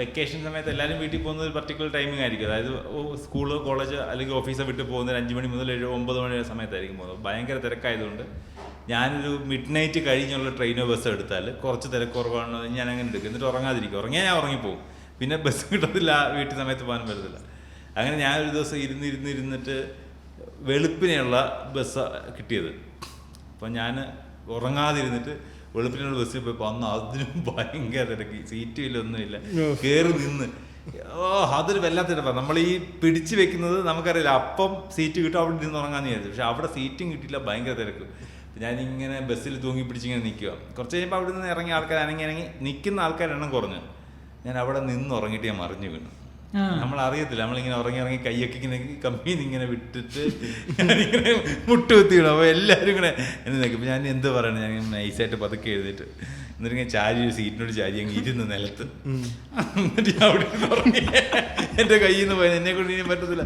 Vacation സമയത്ത് എല്ലാവരും വീട്ടിൽ പോകുന്ന ഒരു പർട്ടിക്കുലർ ടൈമിംഗ് ആയിരിക്കും. അതായത് സ്കൂൾ കോളേജ് അല്ലെങ്കിൽ ഓഫീസ് വിട്ട് പോകുന്ന അഞ്ച് മണി മുതൽ ഏഴ് ഒമ്പത് മണി വരെ സമയത്തായിരിക്കും പോകുന്നത്. ഭയങ്കര തിരക്കായതുകൊണ്ട് ഞാനൊരു മിഡ് നൈറ്റ് കഴിഞ്ഞുള്ള ട്രെയിനോ ബസ്സോ എടുത്താൽ കുറച്ച് തിരക്കുറവാണ് ഞാൻ അങ്ങനെ എടുക്കും. എന്നിട്ട് ഉറങ്ങാതിരിക്കും. ഉറങ്ങിയാൽ ഞാൻ ഉറങ്ങിപ്പോവും. പിന്നെ ബസ് കിട്ടത്തില്ല വീട്ടിൽ സമയത്ത് പോകാൻ പറ്റത്തില്ല. അങ്ങനെ ഞാൻ ഒരു ദിവസം ഇരുന്ന് ഇരുന്ന് ഇരുന്നിട്ട് വെളുപ്പിനെയുള്ള ബസ് കിട്ടിയത്. അപ്പം ഞാൻ ഉറങ്ങാതിരുന്നിട്ട് വെളുപ്പിനുള്ള ബസ്സിൽ പോയപ്പോൾ അന്ന് അതിനും ഭയങ്കര തിരക്ക്. സീറ്റും ഇല്ല ഒന്നുമില്ല കയറി നിന്ന്. ഓ അതൊരു വല്ലാത്ത നമ്മൾ ഈ പിടിച്ചു വെക്കുന്നത് നമുക്കറിയില്ല. അപ്പം സീറ്റ് കിട്ടും അവിടെ നിന്ന് ഉറങ്ങാന്ന് വിചാരിച്ചു. പക്ഷെ അവിടെ സീറ്റും കിട്ടിയില്ല ഭയങ്കര തിരക്ക്. ഞാനിങ്ങനെ ബസ്സിൽ തൂങ്ങി പിടിച്ചിങ്ങനെ നിൽക്കുക കുറച്ച് കഴിയുമ്പോൾ അവിടെ നിന്ന് ഇറങ്ങിയ ആൾക്കാർ അനങ്ങി അനങ്ങി നിൽക്കുന്ന ആൾക്കാരെണ്ണം കുറഞ്ഞു. ഞാൻ അവിടെ നിന്ന് ഉറങ്ങിയിട്ട് ഞാൻ മറിഞ്ഞു വീണു. നമ്മൾ അറിയത്തില്ല നമ്മളിങ്ങനെ ഉറങ്ങി ഇറങ്ങി കൈയൊക്കെ ഇങ്ങനെ കമ്പിയിൽ ഇങ്ങനെ വിട്ടിട്ട് ഞാനിങ്ങനെ മുട്ടുകുത്തിയിടും. അപ്പോൾ എല്ലാവരും ഇങ്ങനെ എന്നൊക്കെ ഇപ്പം ഞാൻ എന്ത് പറയണ? ഞാൻ നൈസായിട്ട് പതുക്കെ എഴുതിയിട്ട് എന്നിട്ട് ഇങ്ങനെ ചാരി സീറ്റിനോട് ചാരി അങ്ങ് ഇരുന്ന് നിലത്ത്. എന്നിട്ട് ഞാൻ അവിടെ ഉറങ്ങി. എന്റെ കയ്യിൽ നിന്ന് പോയത്. എന്നെ കൊണ്ട് ഇനി പറ്റത്തില്ല.